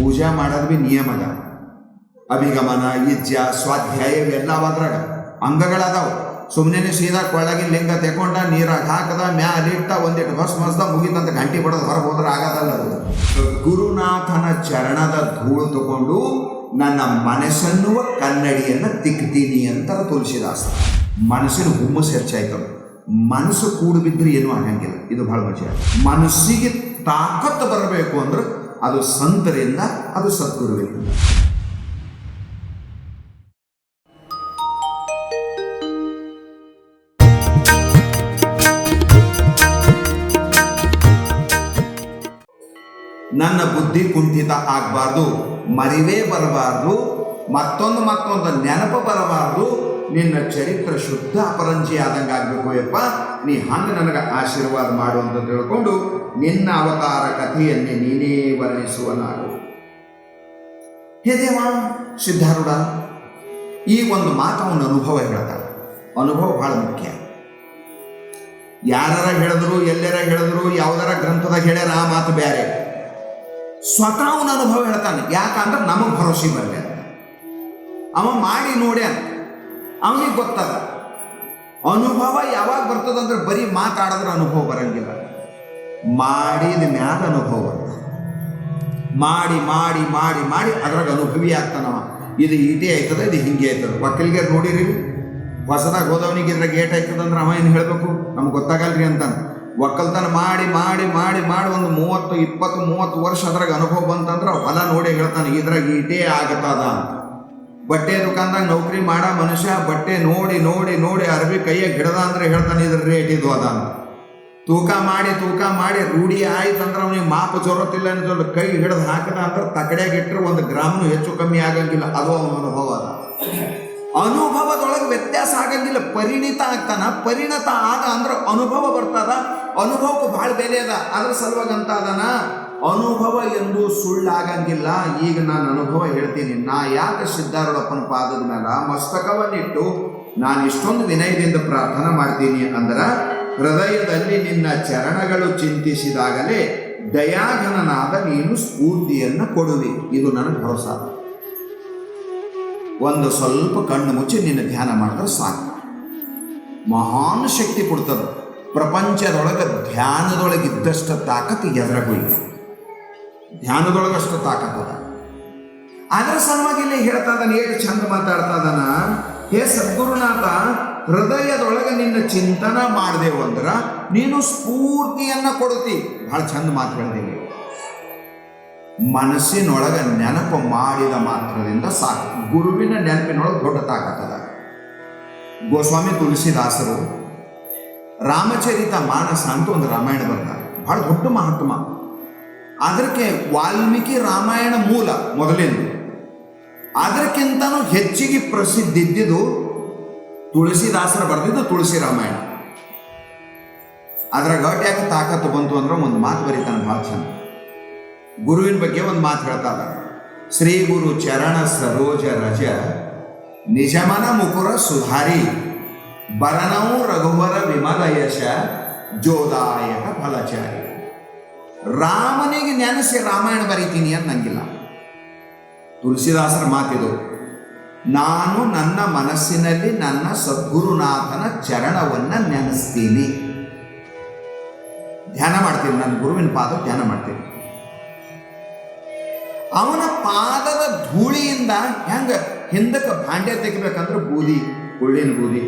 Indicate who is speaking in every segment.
Speaker 1: ಪೂಜಾ ಮಾಡೋದು ಬಿ ನಿಯಮದ ಅಭಿಗಮನ, ಇಜ್ಜ, ಸ್ವಾಧ್ಯಾಯ ಇವೆಲ್ಲ ಅದ್ರಾಗ ಅಂಗಗಳದಾವ. ಸುಮ್ಮನೆ ಸೀದಾ ಕೊಳ್ಳಗಿ ಲಿಂಗ ತೆಕೊಂಡ ನೀರಾಗ ಹಾಕದ ಮ್ಯಾಲಿಟ್ಟ ಒಂದಿಟ್ಟು ಬಸ್ ಮಸ್ದ ಮುಗಿತಂತ ಗಂಟೆ ಬಿಡೋದು ಹೊರಗೆ ಹೋದ್ರೆ ಆಗದಲ್ಲ ಅದು. ಗುರುನಾಥನ ಚರಣದ ಧೂಳು ತಗೊಂಡು ನನ್ನ ಮನಸ್ಸನ್ನುವ ಕನ್ನಡಿಯನ್ನು ತಿಕ್ತೀನಿ ಅಂತ ತುಳಸಿದಾಸ ಮನಸ್ಸಿನ ಹುಮ್ಮಸ್ಸು ಹೆಚ್ಚಾಯ್ತದ. ಮನಸ್ಸು ಕೂಡು ಬಿದ್ದರೆ ಏನೂ ಆಗಂಗಿಲ್ಲ. ಇದು ಬಹಳ ಮಜಾ. ಮನಸ್ಸಿಗೆ ತಾಕತ್ತು ಬರಬೇಕು ಅಂದ್ರೆ ಅದು ಸಂತರಿಂದ ಅದು ಸದ್ಗುರುವಿನಿಂದ ನನ್ನ ಬುದ್ಧಿ ಕುಂಠಿತ ಆಗಬಾರ್ದು ಮರಿವೇ ಬರಬಾರ್ದು ಮತ್ತೊಂದು ಮತ್ತೊಂದು ನೆನಪು ಬರಬಾರ್ದು ನಿನ್ನ ಚರಿತ್ರ ಶುದ್ಧ ಅಪರಂಜಿ ಆದಂಗೆ ಆಗಬೇಕು ಯಪ್ಪ. ನೀ ಹಂಗೆ ನನಗೆ ಆಶೀರ್ವಾದ ಮಾಡು ಅಂತ ತಿಳ್ಕೊಂಡು ನಿನ್ನ ಅವತಾರ ಕಥೆಯನ್ನೇ ನೀನೇ ವರ್ಣಿಸುವ ನಾನು ಹೇ ದೇವ, ಸಿದ್ಧಾರೂಢ, ಈ ಒಂದು ಮಾತು ಅವನ ಅನುಭವ ಹೇಳ್ತಾನೆ ಅನುಭವ ಬಹಳ ಮುಖ್ಯ. ಯಾರರ ಹೇಳಿದ್ರು, ಎಲ್ಲರ ಹೇಳಿದ್ರು, ಯಾವ್ದಾರ ಗ್ರಂಥದಾಗ ಹೇಳ್ಯಾರ ಆ ಮಾತು ಬೇರೆ ಸ್ವತಃ ಅವನ ಅನುಭವ ಹೇಳ್ತಾನೆ. ಯಾಕಂದ್ರೆ ನಮಗೆ ಭರವಸೆ ಬರಲಿ ಅಂತ. ಅವ ಮಾಡಿ ನೋಡ್ಯಾನ ಅವನಿಗೆ ಗೊತ್ತದ. ಅನುಭವ ಯಾವಾಗ ಬರ್ತದಂದ್ರೆ ಬರೀ ಮಾತಾಡಿದ್ರೆ ಅನುಭವ ಬರಂಗಿಲ್ಲ. ಮಾಡಿದ ಮ್ಯಾಲ ಅನುಭವ ಬರ್ತದೆ. ಮಾಡಿ ಮಾಡಿ ಮಾಡಿ ಮಾಡಿ ಅದ್ರಾಗ ಅನುಭವಿ ಆಗ್ತಾನವ ಇದು ಈಟೇ ಆಯ್ತದ, ಇದು ಹಿಂಗೆ ಆಯ್ತದ. ಒಕ್ಕಲಿಗೆ ನೋಡಿರಿ ಹೊಸದಾಗ ಹೋದವನಿಗೆ ಇದ್ರಾಗ ಏಟ್ ಆಯ್ತದಂದ್ರೆ ಅವ ಏನು ಹೇಳಬೇಕು? ನಮ್ಗೆ ಗೊತ್ತಾಗಲ್ರಿ ಅಂತಾನೆ. ಒಕ್ಕಲ್ತನ ಮಾಡಿ ಮಾಡಿ ಮಾಡಿ ಮಾಡಿ ಒಂದು ಮೂವತ್ತು, ಇಪ್ಪತ್ತು, ಮೂವತ್ತು ವರ್ಷ ಅದ್ರಾಗ ಅನುಭವ ಬಂತಂದ್ರೆ ಹೊಲ ನೋಡಿ ಹೇಳ್ತಾನೆ, ಇದ್ರಾಗ ಈಟೇ ಆಗತ್ತದ ಅಂತ. ಬಟ್ಟೆ ದುಕಾನ್ದಾಗ ನೌಕರಿ ಮಾಡೋ ಮನುಷ್ಯ, ಬಟ್ಟೆ ನೋಡಿ ನೋಡಿ ನೋಡಿ ಅರ್ಬಿ ಕೈಯಾಗ ಹಿಡ್ದ ಅಂದ್ರೆ ಹೇಳ್ತಾನೆ, ಇದ್ರ ರೇಟ್ ಇದು ಅದ ತೂಕ ಮಾಡಿ ತೂಕ ಮಾಡಿ ರೂಢಿ ಆಯ್ತು ಅಂದ್ರೆ ಅವನಿಗೆ ಮಾಪ ಜೊರತಿಲ್ಲ ಅನ್ನೋದು ಕೈ ಹಿಡಿದು ಹಾಕದ ಅಂದ್ರೆ ತಕಡೆಗೆ ಇಟ್ಟರೆ ಒಂದು ಗ್ರಾಮ್ನು ಹೆಚ್ಚು ಕಮ್ಮಿ ಆಗಂಗಿಲ್ಲ. ಅದು ಅವನ ಅನುಭವ ಅದ. ಅನುಭವದೊಳಗೆ ವ್ಯತ್ಯಾಸ ಆಗಂಗಿಲ್ಲ. ಪರಿಣಿತ ಆಗ್ತಾನ. ಪರಿಣತ ಆದ ಅಂದ್ರೆ ಅನುಭವ ಬರ್ತದ. ಅನುಭವಕ್ಕೂ ಭಾಳ ಬೆಲೆ ಅದ. ಅದ್ರ ಸಲುವಾಗಿ ಅಂತ ಅದನ? ಅನುಭವ ಎಂದು ಸುಳ್ಳಾಗಂಗಿಲ್ಲ. ಈಗ ನಾನು ಅನುಭವ ಹೇಳ್ತೀನಿ. ನಾ ಯಾಕೆ ಸಿದ್ಧಾರೂಢಪ್ಪನ ಪಾದದ ಮೇಲೆ ಮಸ್ತಕವನ್ನಿಟ್ಟು ನಾನು ಇಷ್ಟೊಂದು ವಿನಯದಿಂದ ಪ್ರಾರ್ಥನೆ ಮಾಡ್ತೀನಿ ಅಂದ್ರೆ ಹೃದಯದಲ್ಲಿ ನಿನ್ನ ಚರಣಗಳು ಚಿಂತಿಸಿದಾಗಲೇ ದಯಾಘನನಾದ ನೀನು ಸ್ಫೂರ್ತಿಯನ್ನು ಕೊಡುವಿ. ಇದು ನನಗೆ ಭರೋಸಾ ಒಂದು ಸ್ವಲ್ಪ ಕಣ್ಣು ಮುಚ್ಚಿ ನಿನ್ನ ಧ್ಯಾನ ಮಾಡಿದ್ರೆ ಸಾಕು. ಮಹಾನ್ ಶಕ್ತಿ ಕೊಡ್ತದೆ. ಪ್ರಪಂಚದೊಳಗೆ ಧ್ಯಾನದೊಳಗಿದ್ದಷ್ಟು ತಾಕತ್ತು ಎದುರಾಗೂ ಇಲ್ಲ. ಧ್ಯಾನದೊಳಗಷ್ಟು ತಾಕತ್ತದ ಅದರ ಸಲುವಾಗಿ ಇಲ್ಲಿ ಹೇಳ್ತಾ ಇದ್ದಾನೆ ಏಟು ಚಂದ ಮಾತಾಡ್ತಾ ಇದ್ದಾನ? ಹೇ ಸದ್ಗುರುನಾಥ, ಹೃದಯದೊಳಗೆ ನಿನ್ನ ಚಿಂತನ ಮಾಡಿದೆವು ಅಂದ್ರ ನೀನು ಸ್ಫೂರ್ತಿಯನ್ನ ಕೊಡುತ್ತಿ. ಬಹಳ ಚಂದ ಮಾತು ಹೇಳಿದೀವಿ ಮನಸ್ಸಿನೊಳಗ ನೆನಪು ಮಾಡಿದ ಮಾತ್ರದಿಂದ ಸಾಕು. ಗುರುವಿನ ನೆನಪಿನೊಳಗೆ ದೊಡ್ಡ ತಾಕತ್ತದ ಗೋಸ್ವಾಮಿ ತುಳಸಿದಾಸರು, ರಾಮಚರಿತ ಮಾನಸ ಅಂತ ಒಂದು ರಾಮಾಯಣ ಬರ್ತಾರೆ. ಬಹಳ ದೊಡ್ಡ ಮಹಾತ್ಮ. ಅದಕ್ಕೆ ವಾಲ್ಮೀಕಿ ರಾಮಾಯಣ ಮೂಲ ಮೊದಲಿಂದು. ಅದಕ್ಕಿಂತನೂ ಹೆಚ್ಚಿಗೆ ಪ್ರಸಿದ್ಧಿ ಇದ್ದಿದ್ದು ತುಳಸಿದಾಸರ ಬರೆದಿದ್ದು ತುಳಸಿ ರಾಮಾಯಣ. ಅದರ ಘಟ್ ಯಾಕೆ ತಾಕತ್ತು ಬಂತು ಅಂದ್ರೆ ಒಂದು ಮಾತು ಬರೀತಾನೆ ಭಾಳ ಚಂದ ಗುರುವಿನ ಬಗ್ಗೆ ಒಂದು ಮಾತು ಹೇಳ್ತಾ ಇದ್ದಾರೆ ಶ್ರೀ ಗುರು ಚರಣ ಸರೋಜ ರಜ ನಿಜಮನ ಮುಕುರ ಸುಧಾರಿ ಬರನೌ ರಘುವರ ವಿಮಲ ಯಶ ಜೋದಾಯಕ ಫಲಚಾರಿ. ರಾಮನಿಗೆ ನೆನೆಸಿ ರಾಮಾಯಣ ಬರೀತೀನಿ ಅನ್ನಂಗಿಲ್ಲ ತುಳಸಿದಾಸರ ಮಾತಿದು, ನಾನು ನನ್ನ ಮನಸ್ಸಿನಲ್ಲಿ ನನ್ನ ಸದ್ಗುರುನಾಥನ ಚರಣವನ್ನ ನೆನೆಸ್ತೀನಿ. ಧ್ಯಾನ ಮಾಡ್ತೀನಿ, ನನ್ನ ಗುರುವಿನ ಪಾದ ಧ್ಯಾನ ಮಾಡ್ತೀನಿ. ಅವನ ಪಾದದ ಧೂಳಿಯಿಂದ ಹೆಂಗ ಹಿಂದಕ್ಕೆ ಭಾಂಡೆ ತೆಗಿಬೇಕಂದ್ರೆ ಬೂದಿ ಉಳ್ಳಿನ ಬೂದಿ.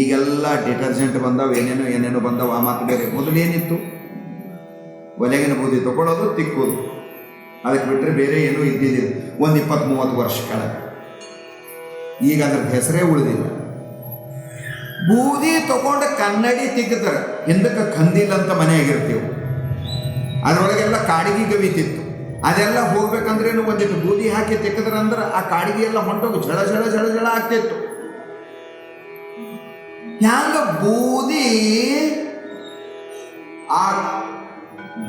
Speaker 1: ಈಗೆಲ್ಲ ಡಿಟರ್ಜೆಂಟ್ ಬಂದವ, ಏನೇನೋ ಏನೇನೋ ಬಂದಾವ ಆ ಮಾತು ಬೇರೆ. ಮೊದಲೇನಿತ್ತು? ಒಲೆಗಿನ ಬೂದಿ ತಗೊಳ್ಳೋದು ತಿಕ್ಕೋದು. ಅದಕ್ಕೆ ಬಿಟ್ಟರೆ ಬೇರೆ ಏನೂ ಇದ್ದಿದ್ದಿಲ್ಲ. ಒಂದು ಇಪ್ಪತ್ತು ಮೂವತ್ತು ವರ್ಷ ಕೆಳಗೆ ಈಗ ಅದ್ರದ್ದು ಹೆಸರೇ ಉಳಿದಿಲ್ಲ. ಬೂದಿ ತಗೊಂಡು ಕನ್ನಡಿ ತಿಕ್ಕುತ್ತಾರೆ ಹಿಂದಕ್ಕೆ ಕಂದಿಲ್ಲ ಅಂತ ಮನೆಯಾಗಿರ್ತೀವಿ ಅದರೊಳಗೆಲ್ಲ ಕಾಡಿಗೆ ಗವಿತಿತ್ತು ಅದೆಲ್ಲ ಹೋಗ್ಬೇಕಂದ್ರೇನು ಒಂದಿಟ್ಟು ಬೂದಿ ಹಾಕಿ ತೆಗೆದ್ರಂದ್ರೆ ಆ ಕಾಡಿಗೆ ಎಲ್ಲ ಹೊಂಟೋಗಿ ಝಳ ಝಳ ಝಳ ಝಳ ಆಗ್ತಿತ್ತು. ಹ್ಯಾಂಗ ಬೂದಿ ಆ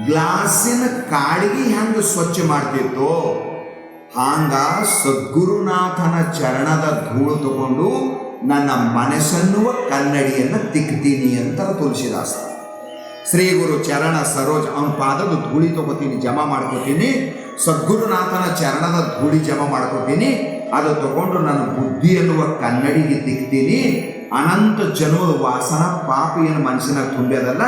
Speaker 1: ಗ್ಲಾಸಿನ ಕಾಡಿಗೆ ಹೆಂಗ ಸ್ವಚ್ಛ ಮಾಡ್ತಿತ್ತು, ಹಾಂಗ ಸದ್ಗುರುನಾಥನ ಚರಣದ ಧೂಳು ತಗೊಂಡು ನನ್ನ ಮನಸ್ಸನ್ನು ಕನ್ನಡಿಯನ್ನು ತಿಕ್ತೀನಿ ಅಂತ ತುಳಸಿದಾಸ ಶ್ರೀ ಗುರು ಚರಣ ಸರೋಜ್ ಅವನ ಪಾದದ ಧೂಳಿ ತಗೋತೀನಿ, ಜಮಾ ಮಾಡ್ಕೋತೀನಿ. ಸದ್ಗುರುನಾಥನ ಚರಣದ ಧೂಳಿ ಜಮಾ ಮಾಡ್ಕೋತೀನಿ. ಅದು ತಗೊಂಡು ನನ್ನ ಬುದ್ಧಿ ಎನ್ನುವ ಕನ್ನಡಿಗೆ ತಿಕ್ತೀನಿ. ಅನಂತ ಜನ್ಮದ ವಾಸನ ಪಾಪ ಏನು ಮನಸ್ಸಿನಾಗ ತುಂಬ್ಯದಲ್ಲ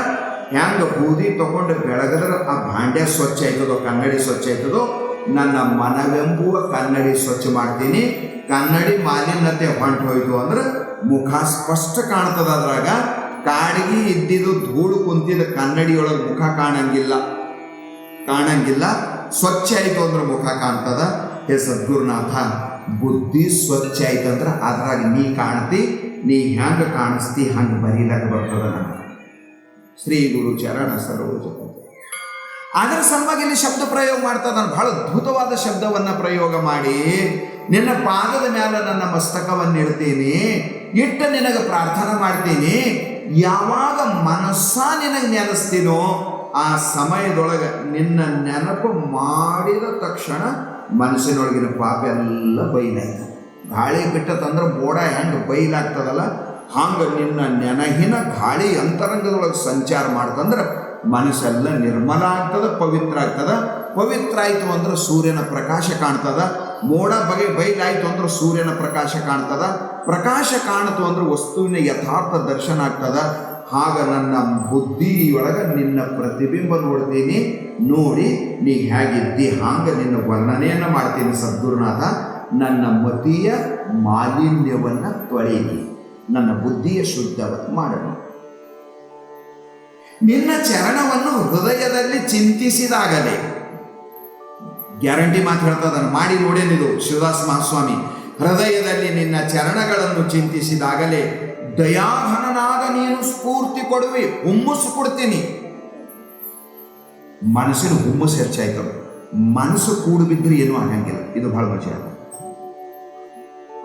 Speaker 1: ಹೆಂಗ ಬೂದಿ ತಗೊಂಡು ಬೆಳಗದ್ರೆ ಆ ಭಾಂಡೆ ಸ್ವಚ್ಛ ಆಯ್ತದೋ, ಕನ್ನಡಿ ಸ್ವಚ್ಛ ಆಯ್ತದೋ, ನನ್ನ ಮನವೆಂಬುವ ಕನ್ನಡಿ ಸ್ವಚ್ಛ ಮಾಡ್ತೀನಿ. ಕನ್ನಡಿ ಮಾಲಿನ್ಯತೆ ಹೊಂಟು ಹೋಯ್ತು ಅಂದ್ರೆ ಮುಖ ಸ್ಪಷ್ಟ ಕಾಣ್ತದ ಅದ್ರಾಗ. ಕಾಡಿಗೆ ಇದ್ದಿದ್ದು ಧೂಳು ಕುಂತಿದ ಕನ್ನಡಿಯೊಳಗೆ ಮುಖ ಕಾಣಂಗಿಲ್ಲ. ಕಾಣಂಗಿಲ್ಲ. ಸ್ವಚ್ಛ ಆಯ್ತು ಅಂದ್ರೆ ಮುಖ ಕಾಣ್ತದ. ಹೇ ಸದ್ಗುರುನಾಥ, ಬುದ್ಧಿ ಸ್ವಚ್ಛ ಆಯ್ತಂದ್ರೆ ಅದ್ರಾಗ ನೀ ಕಾಣ್ತಿ, ನೀ ಹ್ಯಾಂಗ ಕಾಣಿಸ್ತಿ ಹಂಗೆ ಬರೀಲಕ್ಕೆ ಬರ್ತದ ಶ್ರೀ ಗುರು ಚರಣ ಸರೋಜ. ಅದರ ಸಲುವಾಗಿ ಇಲ್ಲಿ ಶಬ್ದ ಪ್ರಯೋಗ ಮಾಡ್ತಾ ನಾನು ಬಹಳ ಅದ್ಭುತವಾದ ಶಬ್ದವನ್ನ ಪ್ರಯೋಗ ಮಾಡಿ, ನಿನ್ನ ಪಾದದ ಮೇಲೆ ನನ್ನ ಮಸ್ತಕವನ್ನು ಇಡ್ತೀನಿ ಇಟ್ಟ ನಿನಗೆ ಪ್ರಾರ್ಥನೆ ಮಾಡ್ತೀನಿ, ಯಾವಾಗ ಮನಸ್ಸ ನಿನಗೆ ನೆನೆಸ್ತೀನೋ ಆ ಸಮಯದೊಳಗೆ ನಿನ್ನ ನೆನಪು ಮಾಡಿದ ತಕ್ಷಣ ಮನಸ್ಸಿನೊಳಗಿನ ಪಾಪ ಎಲ್ಲ ಬೈಲಾಯ್ತು ಗಾಳಿ ಬಿಟ್ಟತಂದ್ರೆ ಮೋಡ ಹೆಂಗೆ ಬೈಲಾಗ್ತದಲ್ಲ? ಹಂಗೆ ನಿನ್ನ ನೆನಹಿನ ಗಾಳಿ ಅಂತರಂಗದೊಳಗೆ ಸಂಚಾರ ಮಾಡ್ತಂದ್ರೆ ಮನಸ್ಸೆಲ್ಲ ನಿರ್ಮಲ ಆಗ್ತದ, ಪವಿತ್ರ ಆಗ್ತದ. ಪವಿತ್ರ ಆಯಿತು ಅಂದ್ರೆ ಸೂರ್ಯನ ಪ್ರಕಾಶ ಕಾಣ್ತದ. ಮೋಡ ಬಗೆ ಬೈಲಾಯ್ತು ಅಂದ್ರೆ ಸೂರ್ಯನ ಪ್ರಕಾಶ ಕಾಣ್ತದ. ಪ್ರಕಾಶ ಕಾಣಿತು ಅಂದ್ರೆ ವಸ್ತುವಿನ ಯಥಾರ್ಥ ದರ್ಶನ ಆಗ್ತದ. ಹಾಗ ನನ್ನ ಬುದ್ಧಿಯೊಳಗೆ ನಿನ್ನ ಪ್ರತಿಬಿಂಬ ನೋಡ್ತೀನಿ ನೋಡಿ, ನೀ ಹೇಗಿದ್ದಿ, ಹಾಂಗ ನಿನ್ನ ವರ್ಣನೆಯನ್ನು ಮಾಡ್ತೀನಿ ಸದ್ಗುರುನಾಥ. ನನ್ನ ಮತಿಯ ಮಾಲಿನ್ಯವನ್ನು ತೊಳೆಯಿರಿ. ನನ್ನ ಬುದ್ಧಿಯ ಶುದ್ಧವನ್ನು ಮಾಡೋಣ ನಿನ್ನ ಚರಣವನ್ನು ಹೃದಯದಲ್ಲಿ ಚಿಂತಿಸಿದಾಗಲೇ. ಗ್ಯಾರಂಟಿ ಮಾತು ಹೇಳ್ತದನ್ನು ಮಾಡಿ ನೋಡೇನಿದು ಶಿವದಾಸ್ ಮಹಾಸ್ವಾಮಿ. ಹೃದಯದಲ್ಲಿ ನಿನ್ನ ಚರಣಗಳನ್ನು ಚಿಂತಿಸಿದಾಗಲೇ ದಯಾಘನನಾದ ನೀನು ಸ್ಫೂರ್ತಿ ಕೊಡುವೆ, ಹುಮ್ಮಸ್ಸು ಕೊಡ್ತೀನಿ. ಮನಸ್ಸಿನ ಹುಮ್ಮಸ್ಸು ಹೆಚ್ಚಾಯ್ತದ. ಮನಸ್ಸು ಕೂಡು ಬಿದ್ದರೆ ಏನೂ ಆಗಂಗಿಲ್ಲ. ಇದು ಬಹಳ ಮಜಾ.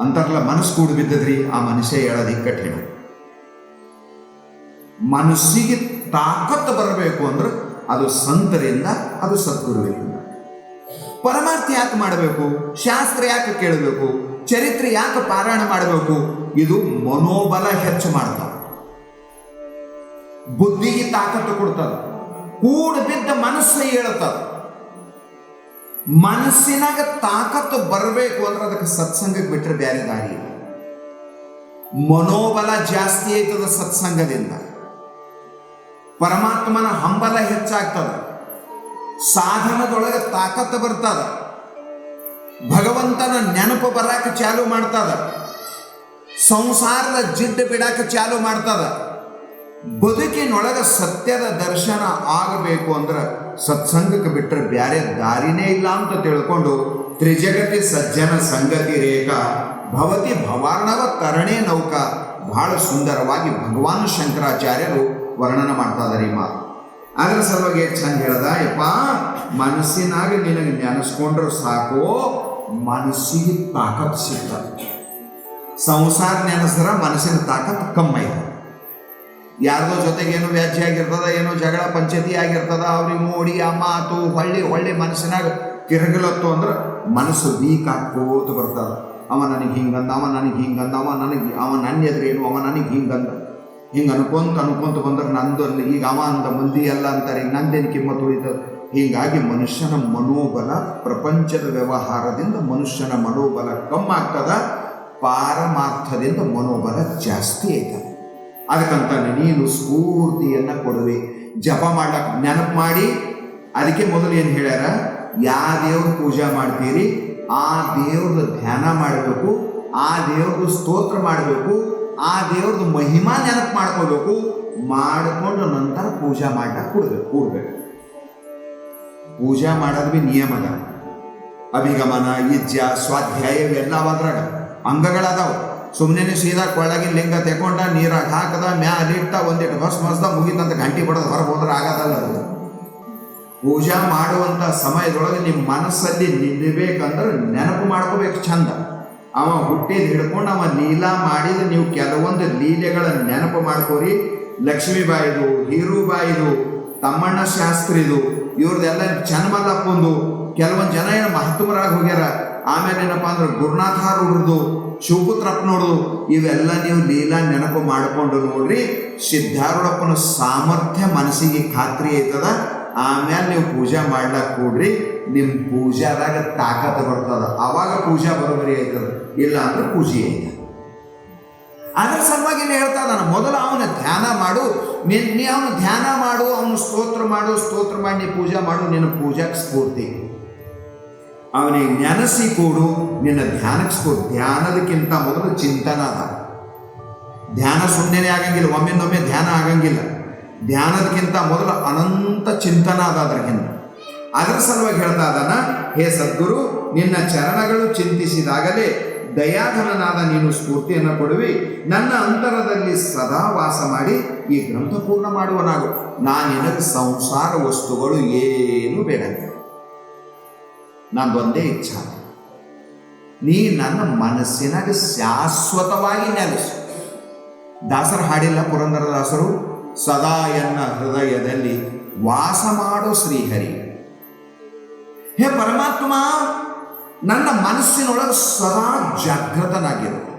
Speaker 1: ಅಂತಾರಲ್ಲ ಮನಸ್ಸು ಕೂಡ ಬಿದ್ದದ್ರಿ ಆ ಮನುಷ್ಯ ಹೇಳೋದು ಕಠಿಣ ಮನಸ್ಸಿಗೆ ತಾಕತ್ತು ಬರಬೇಕು ಅಂದ್ರೆ ಅದು ಸಂತರಿಂದ ಅದು ಸದ್ಗುರುವಿನಿಂದ ಪರಮಾರ್ಥ ಯಾಕೆ ಮಾಡಬೇಕು? ಶಾಸ್ತ್ರ ಯಾಕೆ ಕೇಳಬೇಕು? ಚರಿತ್ರೆ ಯಾಕೆ ಪಾರಾಯಣ ಮಾಡಬೇಕು? ಇದು ಮನೋಬಲ ಹೆಚ್ಚು ಮಾಡ್ತಾವ ಬುದ್ಧಿಗೆ ತಾಕತ್ತು ಕೊಡ್ತದೆ. ಕೂಡ ಬಿದ್ದ ಮನಸ್ಸು ಹೇಳುತ್ತದ. ಮನಸ್ಸಿನಾಗ ತಾಕತ್ತು ಬರಬೇಕು ಅಂದ್ರೆ ಅದಕ್ಕೆ ಸತ್ಸಂಗಕ್ಕೆ ಬಿಟ್ಟರೆ ಬೇರೆ ದಾರಿ ಮನೋಬಲ ಜಾಸ್ತಿ ಆಯ್ತದ ಸತ್ಸಂಗದಿಂದ. ಪರಮಾತ್ಮನ ಹಂಬಲ ಹೆಚ್ಚಾಗ್ತದ. ಸಾಧನದೊಳಗೆ ತಾಕತ್ತು ಬರ್ತದ. ಭಗವಂತನ ನೆನಪು ಬರಾಕ ಚಾಲು ಮಾಡ್ತದ. ಸಂಸಾರದ ಜಿಡ್ಡು ಬಿಡಾಕ ಚಾಲು ಮಾಡ್ತದ. ಬದುಕಿನೊಳಗ ಸತ್ಯದ ದರ್ಶನ ಆಗಬೇಕು ಅಂದ್ರೆ ಸತ್ಸಂಗಕ್ಕೆ ಬಿಟ್ಟರೆ ಬ್ಯಾರೆ ದಾರಿನೇ ಇಲ್ಲ ಅಂತ ತಿಳ್ಕೊಂಡು ತ್ರಿಜಗತಿ ಸಜ್ಜನ ಸಂಗತಿ ರೇಖಾ, ಭವತಿ ಭವಾರ್ಣವ ತರಣೆ ನೌಕ ಬಹಳ ಸುಂದರವಾಗಿ ಭಗವಾನ್ ಶಂಕರಾಚಾರ್ಯರು ವರ್ಣನ ಮಾಡ್ತಾ ಇದಾರೆ ಈ ಮಾತು. ಅದರ ಸಲುವಾಗಿ ಚಂದ ಹೇಳ್ದ, ಯಪ್ಪ, ಮನಸ್ಸಿನಾಗ ನಿನಗೆ ನೆನೆಸ್ಕೊಂಡ್ರೆ ಸಾಕು, ಮನಸ್ಸಿಗೆ ತಾಕತ್ ಸಿಗ್ತದೆ. ಸಂಸಾರ ನೆನೆಸಿದ್ರೆ ಮನಸ್ಸಿನ ತಾಕತ್ ಕಮ್ಮಿ ಇದೆ ಯಾರ್ದೋ ಜೊತೆಗೆ ಏನೋ ವ್ಯಾಜ್ಯ ಆಗಿರ್ತದ, ಏನೋ ಜಗಳ ಪಂಚಾಯತಿ ಆಗಿರ್ತದ, ಅವ್ರಿಗೆ ನೋಡಿ ಆ ಮಾತು ಹೊಳ್ಳಿ ಹೊಳ್ಳಿ ಮನಸ್ಸಿನಾಗ ತಿರುಗಲತ್ತು ಅಂದ್ರೆ ಮನಸ್ಸು ಬೀಕ್ ಹಾಕೋತ ಬರ್ತದ. ಅವ ನನಗೆ ಹಿಂಗಂದ, ಅವ ನನಗೆ ಹಿಂಗಂದ, ಅವ ನನಗೆ, ಅವ ನನ್ನ ಎದುರೇನು, ಅವ ನನಗೆ ಹಿಂಗಂದ. ಹಿಂಗೆ ಅನ್ಕೊಂತ ಅನ್ಕೊಂತ ಬಂದ್ರೆ ನಂದು ಈಗ ಅವ ಅಂದ ಮಂದಿ ಎಲ್ಲ ಅಂತಾರೆ ನಂದೇನು ಕಿಮ್ಮತ್ತು ಉಳಿತದ? ಹೀಗಾಗಿ ಮನುಷ್ಯನ ಮನೋಬಲ ಪ್ರಪಂಚದ ವ್ಯವಹಾರದಿಂದ ಮನುಷ್ಯನ ಮನೋಬಲ ಕಮ್ಮಾಗ್ತದ, ಪಾರಮಾರ್ಥದಿಂದ ಮನೋಬಲ ಜಾಸ್ತಿ ಆಯ್ತದ ಅದಕ್ಕಂತ ನೀನು ಸ್ಫೂರ್ತಿಯನ್ನು ಕೊಡುವೆ. ಜಪ ಮಾಡ್ಲಕ್ಕೆ ನೆನಪು ಮಾಡಿ. ಅದಕ್ಕೆ ಮೊದಲು ಏನು ಹೇಳ್ಯಾರ? ಯಾವ ದೇವ್ರ ಪೂಜೆ ಮಾಡ್ತೀರಿ, ಆ ದೇವ್ರದ್ದು ಧ್ಯಾನ ಮಾಡಬೇಕು, ಆ ದೇವ್ರದ್ದು ಸ್ತೋತ್ರ ಮಾಡಬೇಕು, ಆ ದೇವ್ರದ್ದು ಮಹಿಮಾ ನೆನಪು ಮಾಡ್ಕೋಬೇಕು, ಮಾಡಿಕೊಂಡು ನಂತರ ಪೂಜಾ ಮಾಡ್ಲಕ್ಕೆ ಕೊಡ್ಬೇಕು, ಕೂಡಬೇಕು. ಪೂಜಾ ಮಾಡೋದು ಬಿ ನಿಯಮದ ಅಭಿಗಮನ ಇಜ್ಜ ಸ್ವಾಧ್ಯಾಯ ಇವೆಲ್ಲ ಅದ್ರಾಗ. ಅಂಗಗಳದಾವ ಸುಮ್ಮನೆ ಸೀದಾ ಕೊಳ್ಳಾಗಿ ಲಿಂಗ ತೆಕೊಂಡ, ನೀರಾಗ ಹಾಕದ ಮ್ಯಾಲಿಟ್ಟ ಒಂದಿಟ್ಟು ಬಸ್ ಮಸ್ದ ಮುಗಿತಂತ ಗಂಟಿ ಬಿಡೋದು ಹೊರಗೆ ಹೋದ್ರೆ ಆಗದಲ್ಲ ಅದು. ಪೂಜಾ ಮಾಡುವಂಥ ಸಮಯದೊಳಗೆ ನಿಮ್ಮ ಮನಸ್ಸಲ್ಲಿ ನಿಲ್ಲಬೇಕಂದ್ರೆ ನೆನಪು ಮಾಡ್ಕೋಬೇಕು ಚಂದ ಅವ ಹುಟ್ಟಿದ ಹಿಡ್ಕೊಂಡು ಅವ ಲೀಲಾ ಮಾಡಿದ ನೀವು ಕೆಲವೊಂದು ಲೀಲೆಗಳ ನೆನಪು ಮಾಡ್ಕೋರಿ. ಲಕ್ಷ್ಮೀಬಾಯಿದು, ಹೀರೂಬಾಯಿದು, ತಮ್ಮಣ್ಣ ಶಾಸ್ತ್ರಿದು ಇವ್ರದ್ದೆಲ್ಲ ಚನ್ನಮಲ್ಲಪ್ಪಂದು ಕೆಲವೊಂದು ಜನ ಏನು ಮಹತ್ವರಾಗಿ ಹೋಗ್ಯಾರ ಆಮೇಲೆ ಏನಪ್ಪ ಅಂದ್ರೆ ಗುರುನಾಥಾರ್ ಹುಡ್ರದು ಶಿವಪುತ್ರಪ್ಪನೋಡು ಇವೆಲ್ಲ ನೀವು ಲೀಲಾ ನೆನಪು ಮಾಡಿಕೊಂಡು ನೋಡ್ರಿ. ಸಿದ್ಧಾರೂಢಪ್ಪನ ಸಾಮರ್ಥ್ಯ ಮನಸ್ಸಿಗೆ ಖಾತ್ರಿ ಐತದ. ಆಮೇಲೆ ನೀವು ಪೂಜೆ ಮಾಡ್ಲಾಕ್ ಕೂಡ್ರಿ. ನಿಮ್ಮ ಪೂಜಾದಾಗ ತಾಕತ್ ಬರ್ತದ. ಅವಾಗ ಪೂಜಾ ಬರೋಬರಿ ಆಯ್ತದ ಇಲ್ಲ ಅಂದ್ರೆ ಪೂಜೆ ಐತ. ಅದ್ರ ಸಲುವಾಗಿ ಹೇಳ್ತಾ ಇದ್ದಾನೆ, ಮೊದಲು ಅವನ ಧ್ಯಾನ ಮಾಡು. ನಿನ್ನ ಅವನು ಧ್ಯಾನ ಮಾಡು, ಅವನು ಸ್ತೋತ್ರ ಮಾಡು, ಸ್ತೋತ್ರ ಮಾಡಿ, ನೀ ಪೂಜೆ ಮಾಡು, ನಿನ್ನ ಪೂಜಾಕ್ಕೆ ಸ್ಫೂರ್ತಿ. ಅವನಿಗೆ ನೆನಸಿ ಕೊಡು, ನಿನ್ನ ಸ್ಫೂರ್ತಿ ಧ್ಯಾನದಕ್ಕಿಂತ ಮೊದಲು ಚಿಂತನ ಅದ ಧ್ಯಾನ ಸುಮ್ಮನೆ ಆಗಂಗಿಲ್ಲ, ಒಮ್ಮೆಂದೊಮ್ಮೆ ಧ್ಯಾನ ಆಗಂಗಿಲ್ಲ. ಧ್ಯಾನದಕ್ಕಿಂತ ಮೊದಲು ಅನಂತ ಚಿಂತನ ಅದ ಅದಕ್ಕಿಂತ ಅದರ ಸಲುವಾಗಿ ಹೇಳ್ತಾ ಅದನ್ನ ಹೇ ಸದ್ಗುರು, ನಿನ್ನ ಚರಣಗಳು ಚಿಂತಿಸಿದಾಗಲೇ ದಯಾಧನನಾದ ನೀನು ಸ್ಫೂರ್ತಿಯನ್ನು ಕೊಡುವಿ. ನನ್ನ ಅಂತರದಲ್ಲಿ ಸದಾ ವಾಸ ಮಾಡಿ ಈ ಗ್ರಂಥ ಪೂರ್ಣ ಮಾಡುವನಾಗು. ನಾನು ನಿನಗೆ ಸಂಸಾರ ವಸ್ತುಗಳು ಏನು ಬೇಡ. ನಂದೊಂದೇ ಇಚ್ಛಾ. ನೀ ನನ್ನ ಮನಸ್ಸಿನಾಗ ಶಾಶ್ವತವಾಗಿ ನೆಲೆಸು. ದಾಸರ ಹಾಡಿಲ್ಲ ಪುರಂದರದಾಸರು ಸದಾ ಎನ್ನ ಹೃದಯದಲ್ಲಿ ವಾಸ ಮಾಡೋ ಶ್ರೀಹರಿ. ಹೇ ಪರಮಾತ್ಮ, ನನ್ನ ಮನಸ್ಸಿನೊಳಗೆ ಸದಾ ಜಾಗೃತನಾಗಿರು